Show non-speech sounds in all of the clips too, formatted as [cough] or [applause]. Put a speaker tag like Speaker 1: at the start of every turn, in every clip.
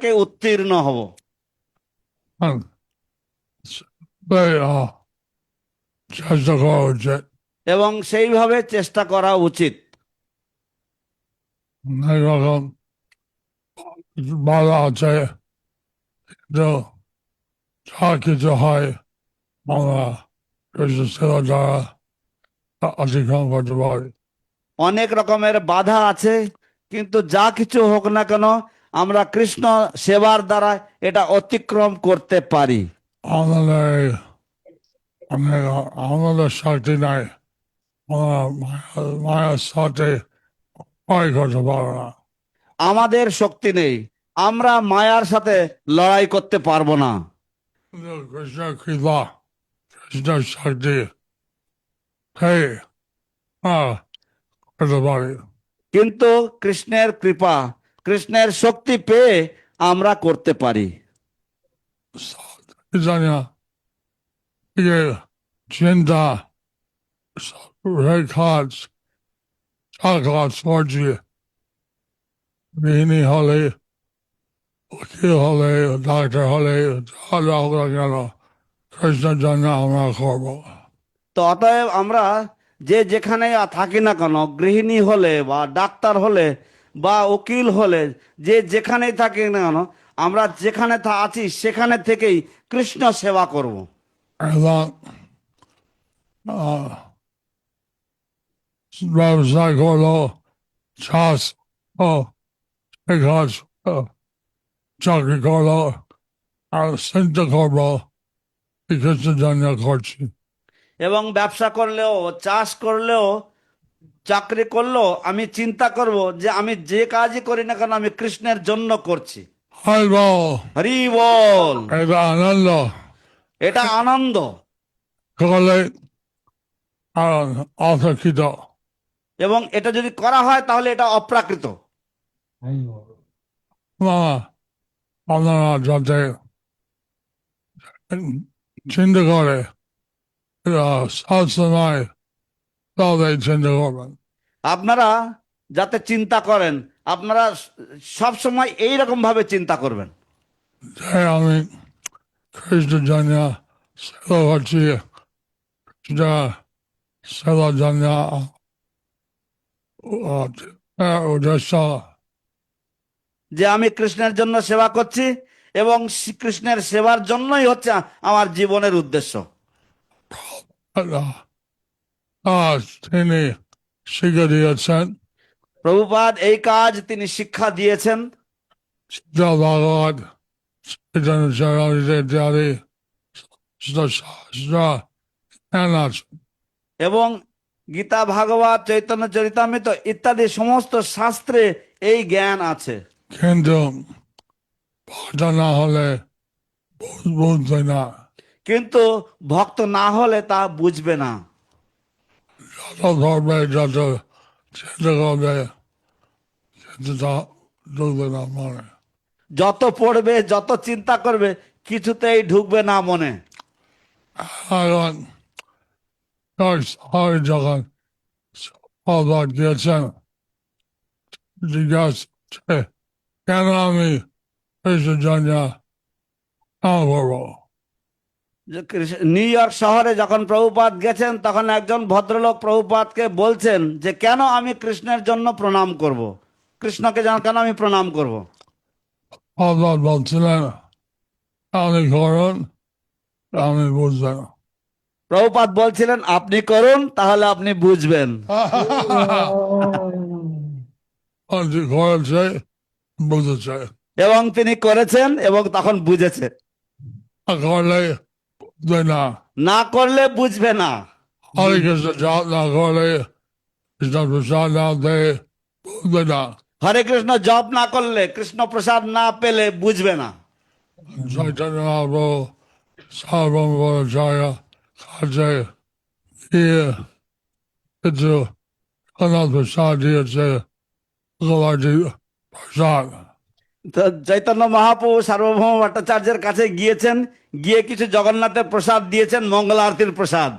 Speaker 1: থেকে উত্তীর্ণ হব।
Speaker 2: uh, চেষ্টা করা উচিত।
Speaker 1: এবং সেইভাবে চেষ্টা করা উচিত।
Speaker 2: বাধা আছে যা কিছু হয় আমরা অতিক্রম করতে পারি
Speaker 1: অনেক রকমের বাধা আছে কিন্তু যা কিছু হোক না কেন আমরা কৃষ্ণ সেবার দ্বারা এটা অতিক্রম করতে পারি।
Speaker 2: আমাদের আমাদের শক্তি নাই। মায়ের সাথে ভয় করতে পারব না।
Speaker 1: আমাদের শক্তি নেই। আমরা মায়ার সাথে লড়াই করতে পারব না।
Speaker 2: কৃষ্ণ কৃপা কৃষ্ণের শক্তি সেই হ্যাঁ করতে পারি।
Speaker 1: কিন্তু কৃষ্ণের কৃপা কৃষ্ণের শক্তি পেয়ে আমরা করতে পারি।
Speaker 2: চিন্তা রেখাজ গৃহিণী হলে উকিল হলে ডাক্তার হলে যা যা হোক না কেন কৃষ্ণের জন্য আমরা করব।
Speaker 1: তো অতএব আমরা যে যেখানে থাকি না কেন গৃহিণী হলে বা ডাক্তার হলে বা উকিল হলে যে যেখানেই থাকি না কেন আমরা যেখানে আছি সেখানে থেকেই কৃষ্ণ সেবা করব।
Speaker 2: ব্যবসা করল চাষ ও চাকরি করল আর চিন্তা করব কিছুর জন্য করছি
Speaker 1: এবং ব্যবসা করলেও চাষ করলেও চাকরি করল আমি চিন্তা করব যে আমি যে কাজই করি না কেন আমি কৃষ্ণের জন্য করছি। হরি বল।
Speaker 2: এটা আনন্দ।
Speaker 1: এটা আনন্দ। এবং এটা যদি করা হয় তাহলে এটা অপ্রাকৃত।
Speaker 2: মামা আপনারা যাতে চিন্তা করে সবসময় তবে চিন্তা করবেন
Speaker 1: আপনারা যাতে চিন্তা করেন আপনারা সব সময় এই রকম ভাবে চিন্তা করবেন।
Speaker 2: যে আমি খ্রিস্ট জন্য সেবা করছি। সেবা জন্য উদ্দেশ্য
Speaker 1: যে আমি কৃষ্ণের জন্য সেবা করছি এবং শ্রীকৃষ্ণের সেবার জন্যই হচ্ছে আমার জীবনের উদ্দেশ্য।
Speaker 2: তিনি শিখে দিয়েছেন।
Speaker 1: প্রভুপাদ এই কাজ তিনি শিক্ষা দিয়েছেন?
Speaker 2: যা ইত্যাদি
Speaker 1: এবং গীতা ভাগবত চৈতন্য চরিতামৃত ইত্যাদি সমস্ত শাস্ত্রে এই জ্ঞান আছে।
Speaker 2: কিন্তু ভক্ত না হলে বুঝবে না।
Speaker 1: কিন্তু ভক্ত না হলে তা বুঝবে না।
Speaker 2: যত ধর্মে যত চিন্তা করবে কিন্তু ঢুকবে না মনে
Speaker 1: যত পড়বে যত চিন্তা করবে কিছুতেই ঢুকবে না মনে
Speaker 2: এখন হয় যখন গিয়েছেন জিজ্ঞাসা কেন আমি কৃষ্ণ জন্য না করব
Speaker 1: নিউ ইয়র্ক শহরে যখন প্রভুপাত গেছেন তখন একজন ভদ্রলোক প্রভুপাতকে বলছেন যে কেন আমি কৃষ্ণের জন্য প্রণাম করব। কৃষ্ণকে যেন কেন আমি প্রণাম করব।
Speaker 2: অবাদ বলছিলেন আমি করুন বুঝবেন
Speaker 1: প্রভুপাত বলছিলেন আপনি করুন তাহলে আপনি বুঝবেন [laughs]
Speaker 2: যে করেছে বুঝেছে
Speaker 1: এবং তিনি করেছেন এবং তখন বুঝেছে
Speaker 2: করলে বুঝবে না
Speaker 1: না করলে বুঝবে না
Speaker 2: হরে কৃষ্ণ জপ না করলে কৃষ্ণ প্রসাদ না দেয় বুঝবে না
Speaker 1: হরে কৃষ্ণ জপ না করলে কৃষ্ণ প্রসাদ না পেলে বুঝবে না
Speaker 2: চৈতন্য মহাপ্রভু সর্বমঙ্গলাচার্য কাছে গিয়ে কিছু অনাথ প্রসাদ দিয়েছে ভগবানজি প্রসাদ
Speaker 1: তো চৈতন্য মহাপ্রভু সার্বভৌম ভট্টাচার্যের কাছে গিয়েছেন, গিয়ে কিছু জগন্নাথের প্রসাদ দিয়েছেন, মঙ্গল আরতির প্রসাদ।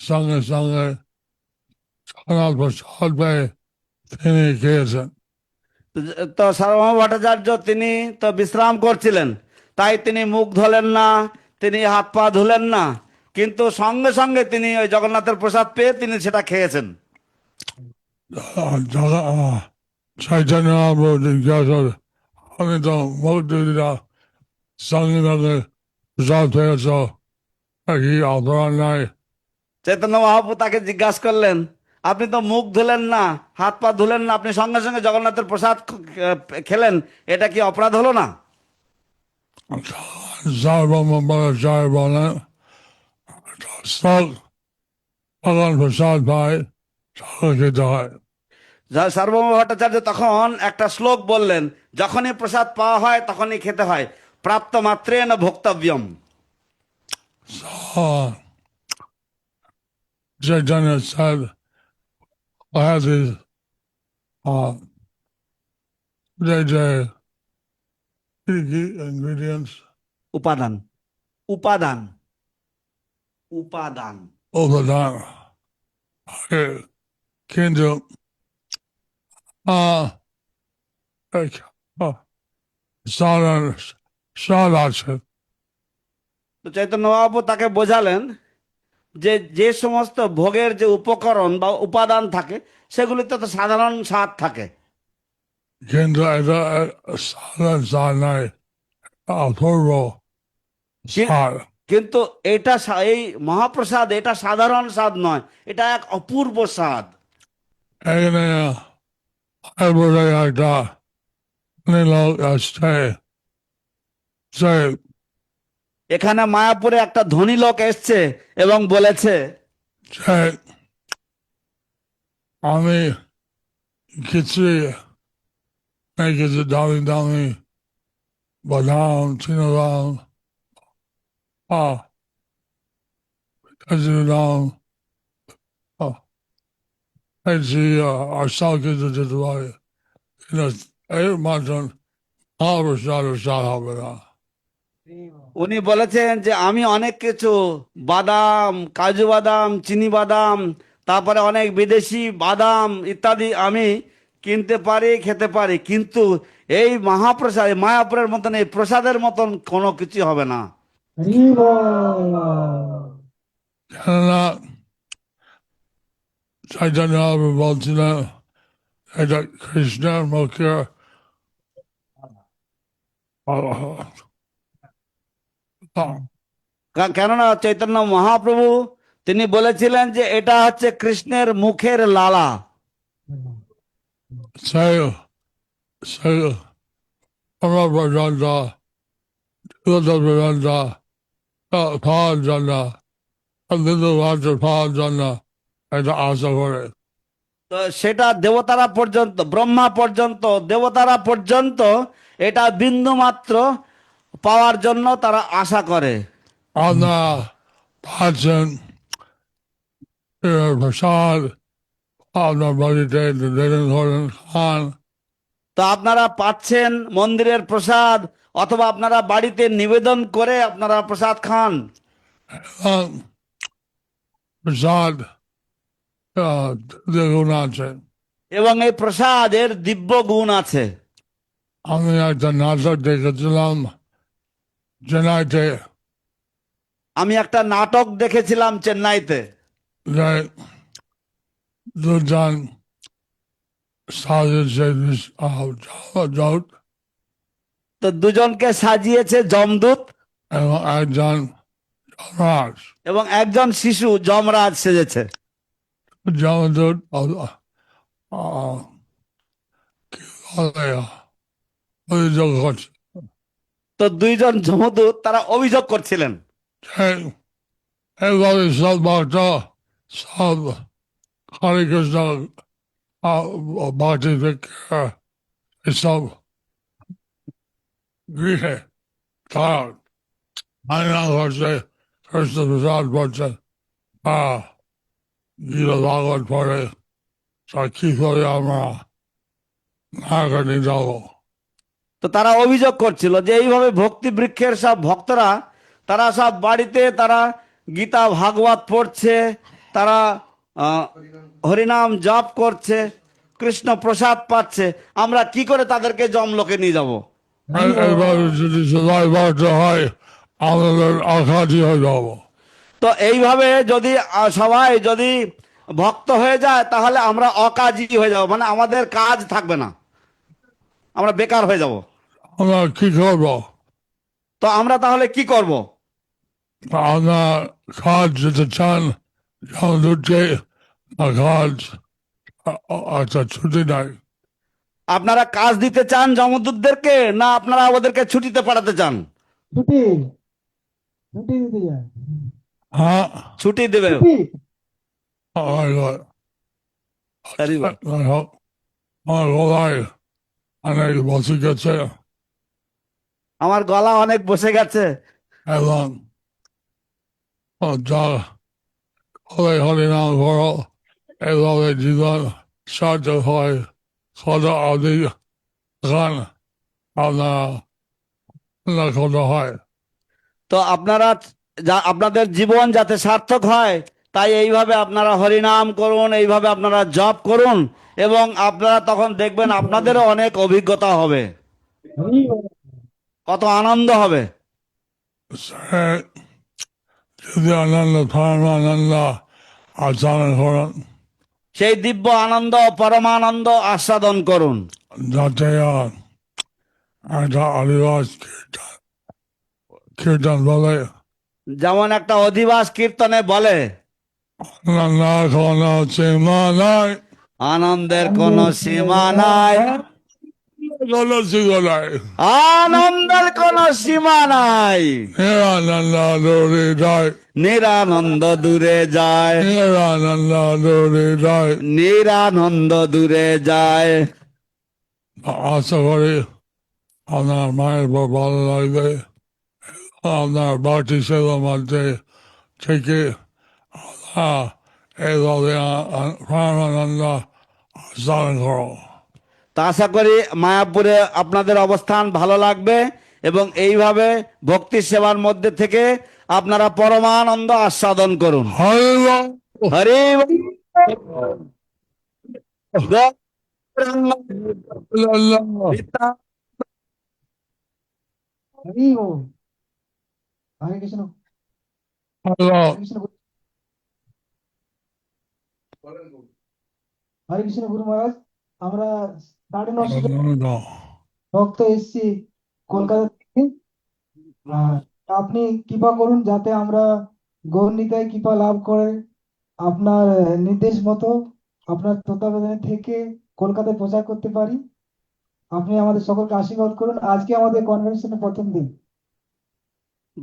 Speaker 2: সঙ্গে সঙ্গে প্রসাদ পেয়ে তিনি খেয়েছেন।
Speaker 1: তো সার্বভৌম ভট্টাচার্য তিনি তো বিশ্রাম করছিলেন। তাই তিনি মুখ ধুলেন না তিনি হাত পা ধুলেন না। কিন্তু সঙ্গে সঙ্গে তিনি ওই জগন্নাথের প্রসাদ পেয়ে তিনি সেটা খেয়েছেন।
Speaker 2: চৈতন্য জিজ্ঞাসা আমি তো মুখ সঙ্গে সঙ্গে প্রসাদ পেয়েছ কি অপরাধ নাই
Speaker 1: চৈতন্য মহাপ্রভু তাকে জিজ্ঞাসা করলেন আপনি তো মুখ ধুলেন না হাত পা ধুলেন না আপনি সঙ্গে সঙ্গে জগন্নাথের প্রসাদ খেলেন এটা কি অপরাধ হলো না?
Speaker 2: প্রসাদ
Speaker 1: যা- সার্বভৌম ভট্টাচার্য তখন একটা শ্লোক বললেন যখনই প্রসাদ পাওয়া হয় তখনই খেতে হয়। প্রাপ্ত মাত্রে না ভোক্তব্যম
Speaker 2: Uh, Chaitanya said, Have these, uh, they, they, ingredients
Speaker 1: উপাদান উপাদান উপাদান.
Speaker 2: Okay, কিন্তু uh, uh, স্বাদ আছে
Speaker 1: তো চৈতন্য তাকে বোঝালেন যে যে সমস্ত ভোগের যে উপকরণ বা উপাদান থাকে সেগুলিতে তো সাধারণ স্বাদ থাকে।
Speaker 2: কিন্তু এটা সাধারণ স্বাদ
Speaker 1: কিন্তু এটা এই মহাপ্রসাদ এটা সাধারণ স্বাদ নয় এটা এক অপূর্ব স্বাদ।
Speaker 2: এখানে একটা লোক আসছে সে
Speaker 1: এখানে মায়াপুরে একটা ধনী লোক এসছে এবং বলেছে
Speaker 2: আমি কিছু কিছু দামি দামি বাদাম আহ কিছু দাম আর সব কিছু দিতে পারে। এর সার হবে না।
Speaker 1: উনি বলেছেন যে আমি অনেক কিছু, বাদাম, কাজু বাদাম, চিনি বাদাম, তারপরে অনেক বিদেশি বাদাম ইত্যাদি আমি কিনতে পারি, খেতে পারি। কিন্তু এই মহাপ্রসাদ মায়াপুরের মতন, এই প্রসাদের মতন কোনো কিছু হবে না।
Speaker 2: চৈতন্য
Speaker 1: কা- কেননা চৈতন্য মহাপ্রভু তিনি বলেছিলেন যে এটা হচ্ছে কৃষ্ণের মুখের লালা। সেটা দেবতারা পর্যন্ত ব্রহ্মা পর্যন্ত দেবতারা পর্যন্ত এটা বিন্দু মাত্র পাওয়ার জন্য তারা আশা করে। তো আপনারা পাচ্ছেন মন্দিরের প্রসাদ অথবা আপনারা বাড়িতে নিবেদন করে আপনারা প্রসাদ খান।
Speaker 2: আহ, দেখুন আছে।
Speaker 1: এবং এই প্রসাদের দিব্য গুণ আছে।
Speaker 2: আমি একটা নাটক দেখেছিলাম। চেন্নাইতে
Speaker 1: আমি একটা নাটক দেখেছিলাম চেন্নাইতে।
Speaker 2: দুজন
Speaker 1: তো দুজনকে সাজিয়েছে জমদূত
Speaker 2: এবং একজন
Speaker 1: এবং একজন শিশু যমরাজ সেজেছে।
Speaker 2: বলে অভিযোগ করছে।
Speaker 1: তো দুইজন যমদূত তারা অভিযোগ করছিলেন।
Speaker 2: যে এইভাবে সব ভক্ত সব হরে কৃষ্ণ ভক্তি এসব গৃহে তার কি করে আমরা না করে যাব?
Speaker 1: তো তারা অভিযোগ করছিল যে এইভাবে ভক্তি বৃক্ষের সব ভক্তরা তারা সব বাড়িতে তারা গীতা ভাগবত পড়ছে তারা হরিনাম জপ করছে কৃষ্ণ প্রসাদ পাচ্ছে। আমরা কি করে তাদেরকে জমলোকে নিয়ে যাব?
Speaker 2: হয়
Speaker 1: তো এইভাবে যদি সবাই যদি ভক্ত হয়ে যায় তাহলে আমরা অকাজী হয়ে যাব। মানে আমাদের কাজ থাকবে না। আমরা বেকার হয়ে যাব।
Speaker 2: আমরা কি করব?
Speaker 1: তো আমরা তাহলে কি করব?
Speaker 2: আমরা কাজ যেতে চান আমাদেরকে কাজ আচ্ছা ছুটি নাই।
Speaker 1: আপনারা কাজ দিতে চান জমদূতদেরকে না আপনারা ওদেরকে ছুটিতে পাঠাতে চান?
Speaker 3: ছুটি। ছুটি দিতে যায়
Speaker 2: হ্যাঁ।
Speaker 1: ছুটি দেবে
Speaker 2: আমার গলায় অনেক বসে গেছে
Speaker 1: আমার গলা অনেক বসে গেছে।
Speaker 2: এবং যা হলে হলে নাম করো এভাবে জীবন সার্থক হয় কত অধিক গান আপনার কত হয়।
Speaker 1: তো আপনারা যা আপনাদের জীবন যাতে সার্থক হয় তাই এইভাবে আপনারা হরিনাম করুন এইভাবে আপনারা জপ করুন। এবং আপনারা তখন দেখবেন আপনাদেরও অনেক অভিজ্ঞতা হবে। কত আনন্দ হবে।
Speaker 2: যদি আনন্দ পরমানন্দ আচরণ করেন।
Speaker 1: সেই দিব্য আনন্দ পরমানন্দ আস্বাদন করুন।
Speaker 2: যাতে একটা আদিবাস কীর্তন বলে।
Speaker 1: যেমন একটা অধিবাস কীর্তনে বলে
Speaker 2: নাই।
Speaker 1: আনন্দের কোনো সীমা নাই।
Speaker 2: কোনো সীমা নাই
Speaker 1: আনন্দের কোনো সীমা নাই।
Speaker 2: নিরানন্দ দৌড়ে যায়।
Speaker 1: নিরানন্দ দূরে যায়।
Speaker 2: নিরানন্দ
Speaker 1: দূরে যায়
Speaker 2: আশা করি আপনার মায়ের ভালো লাগবে আপনার বাড়তি সেবার মধ্যে থেকে এইভাবে প্রাণানন্দ
Speaker 1: তা আশা করি মায়াপুরে আপনাদের অবস্থান ভালো লাগবে এবং এইভাবে ভক্তি সেবার মধ্যে থেকে আপনারা পরমানন্দ আস্বাদন করুন।
Speaker 2: হরে
Speaker 3: কৃষ্ণ। হরে কৃষ্ণ। হরে কৃষ্ণ গুরু মহারাজ আমরা সাড়ে নশো জন ভক্ত এসছি কলকাতা থেকে। আপনি কৃপা করুন যাতে আমরা গৌরনীতায় কৃপা লাভ করে আপনার নির্দেশ মতো আপনার তত্ত্বাবধানে থেকে কলকাতায় প্রচার করতে পারি। আপনি আমাদের সকলকে আশীর্বাদ করুন। আজকে আমাদের কনভেনশনের প্রথম দিন।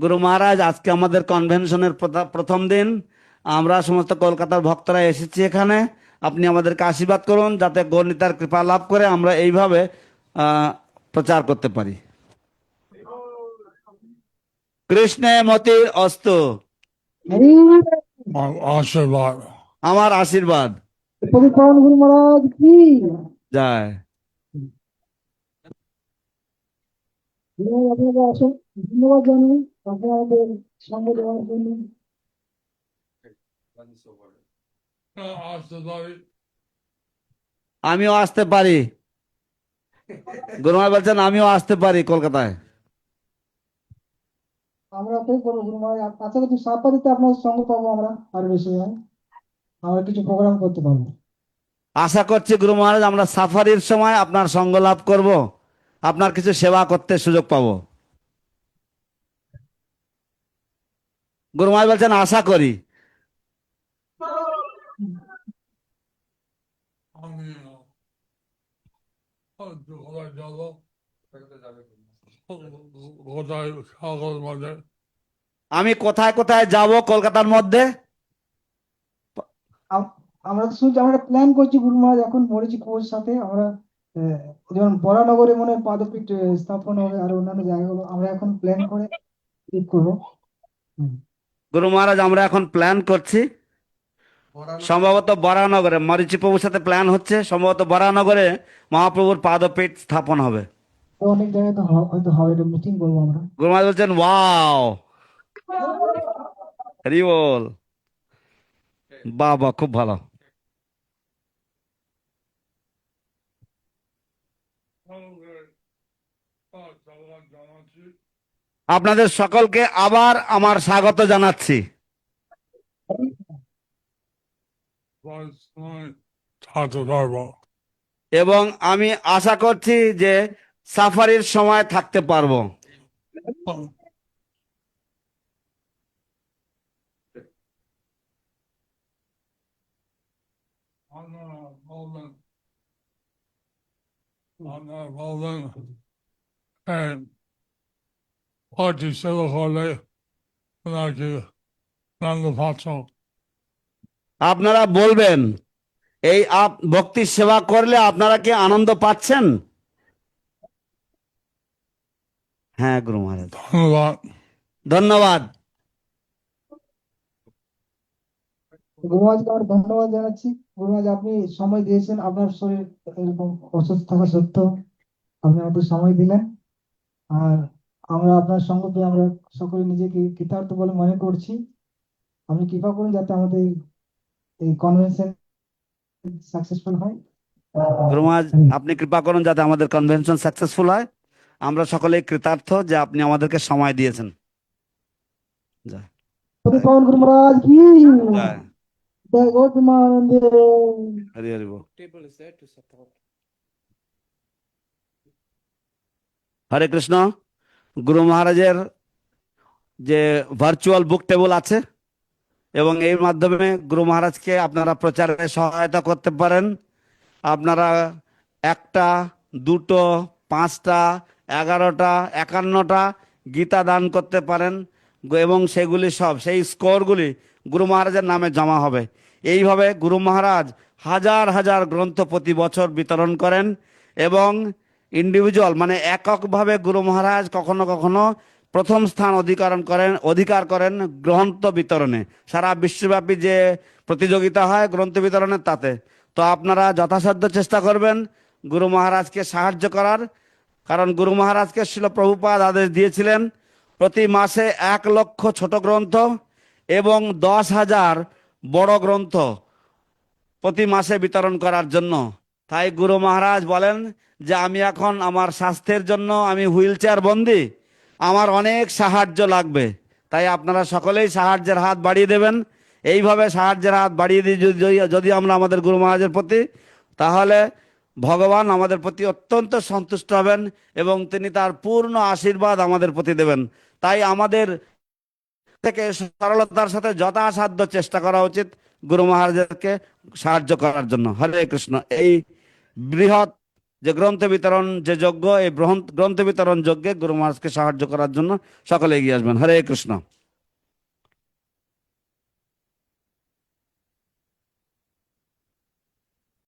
Speaker 1: গুরু মহারাজ আজকে আমাদের কনভেনশনের প্রথা- প্রথম দিন। আমরা সমস্ত কলকাতার ভক্তরা এসেছি এখানে। আপনি আমাদেরকে আশীর্বাদ করুন যাতে গণিতার কৃপা লাভ করে আমরা এইভাবে আহ, প্রচার করতে পারি। কৃষ্ণে মতির অস্ত।
Speaker 2: আশীর্বাদ।
Speaker 1: আমার আশীর্বাদ। যায়
Speaker 3: আপনাকে ধন্যবাদ জানাই। আপনি আমাদের সঙ্গে দেওয়ার জন্য।
Speaker 2: আশীর্বাদ
Speaker 1: আমিও আসতে পারি। গুরু মহারাজ বলছেন আমিও আসতে পারি কলকাতায়।
Speaker 3: আমরা তো করব গুরু মহারাজ আশা করছি সাপারিতে আপনার সঙ্গে পাবো আমরা আর বেশি আমরা কিছু প্রোগ্রাম করতে পারব।
Speaker 1: আশা করছি গুরু মহারাজ আমরা সাফারির সময় আপনার সঙ্গ লাভ করব। আপনার কিছু সেবা করতে সুযোগ পাবো। গুরু মহারাজ বলছেন আশা করি।
Speaker 2: আমি কোথায় যাব কোথায় কাগজ মাঝে
Speaker 1: আমি কোথায় কোথায় যাব কলকাতার মধ্যে?
Speaker 3: আমরা তো শুনছি আমরা প্ল্যান করছি গুরু মহারাজ এখন মরেছি কুয়োর সাথে আমরা যেমন বরানগরে মনে হয় পাদপীঠ স্থাপন হবে আর অন্যান্য জায়গাগুলো আমরা এখন প্ল্যান করে ঠিক করব।
Speaker 1: গুরু মহারাজ আমরা এখন প্ল্যান করছি। সম্ভবত বরানগরে মরিচি প্রভুর সাথে প্ল্যান হচ্ছে সম্ভবত বরানগরে মহাপ্রভুর পাদপীঠ স্থাপন হবে।
Speaker 3: অনেক জায়গায় তো হয়তো হবে মিটিং করব আমরা।
Speaker 1: গুরু বলছেন ওয়াও বাহ বাহ খুব ভালো। আপনাদের সকলকে আবার আমার স্বাগত জানাচ্ছি
Speaker 2: থাকতে পারব
Speaker 1: এবং আমি আশা করছি যে সাফারির সময় থাকতে পারব।
Speaker 2: আপনারা বলবেন আপনারা বলবেন হ্যাঁ পার্টি সেবা করলে ওনাকে আনন্দ পাচ্ছ
Speaker 1: আপনারা বলবেন এই আপ ভক্তি সেবা করলে আপনারা কি আনন্দ পাচ্ছেন? হ্যাঁ গুরু মহারাজ।
Speaker 2: ধন্যবাদ।
Speaker 1: ধন্যবাদ।
Speaker 3: গুরুমাজকে আমরা ধন্যবাদ জানাচ্ছি। গুরুমাজ আপনি সময় দিয়েছেন। আপনার শরীর এরকম অসুস্থ থাকা সত্ত্বেও আপনি আমাদের সময় দিলেন। আর আমরা আপনার সঙ্গ আমরা সকলে নিজেকে কৃতার্থ বলে মনে করছি। আপনি কৃপা করুন যাতে আমাদের এই- কনভেনশন সাকসেসফুল হয়?
Speaker 1: গুরু আপনি কৃপা করুন যাতে আমাদের কনভেনশন সাকসেসফুল হয়। আমরা সকলেই কৃতার্থ যে আপনি আমাদেরকে সময় দিয়েছেন। বল. হরে কৃষ্ণ। গুরু মহারাজের যে ভার্চুয়াল বুক টেবল আছে এবং এর মাধ্যমে গুরু মহারাজকে আপনারা প্রচারে সহায়তা করতে পারেন। আপনারা একটা, দুটো, পাঁচটা, এগারোটা, একান্নটা গীতা দান করতে পারেন এবং সেগুলি সব, সেই স্কোরগুলি গুরু মহারাজের নামে জমা হবে। এইভাবে গুরু মহারাজ হাজার হাজার গ্রন্থ প্রতি বছর বিতরণ করেন এবং ইন্ডিভিজুয়াল মানে এককভাবে গুরু মহারাজ কখনো কখনো প্রথম স্থান অধিকারণ করেন, অধিকার করেন গ্রন্থ বিতরণে। সারা বিশ্বব্যাপী যে প্রতিযোগিতা হয় গ্রন্থ বিতরণের তাতে। তো আপনারা যথাসাধ্য চেষ্টা করবেন গুরু মহারাজকে সাহায্য করার। কারণ গুরু মহারাজকে শিল প্রভুপাদ আদেশ দিয়েছিলেন, প্রতি মাসে এক লক্ষ ছোট গ্রন্থ এবং দশ হাজার বড় গ্রন্থ প্রতি মাসে বিতরণ করার জন্য। তাই গুরু মহারাজ বলেন যে, আমি এখন আমার স্বাস্থ্যের জন্য আমি হুইল চেয়ার বন্দি। আমার অনেক সাহায্য লাগবে। তাই আপনারা সকলেই সাহায্যের হাত বাড়িয়ে দেবেন। এইভাবে সাহায্যের হাত বাড়িয়ে যদি- যদি আমরা আমাদের গুরু মহারাজের প্রতি, তাহলে ভগবান আমাদের প্রতি অত্যন্ত সন্তুষ্ট হবেন এবং তিনি তার পূর্ণ আশীর্বাদ আমাদের প্রতি দেবেন। তাই আমাদের থেকে সরলতার সাথে যথাসাধ্য চেষ্টা করা উচিত গুরু মহারাজকে সাহায্য করার জন্য। হরে কৃষ্ণ। এই বৃহৎ যে গ্রন্থ বিতরণ, যে যজ্ঞ, এই গ্রন্থ বিতরণ যজ্ঞে গুরু মহারাজকে সাহায্য করার জন্য সকলে এগিয়ে আসবেন। হরে কৃষ্ণ।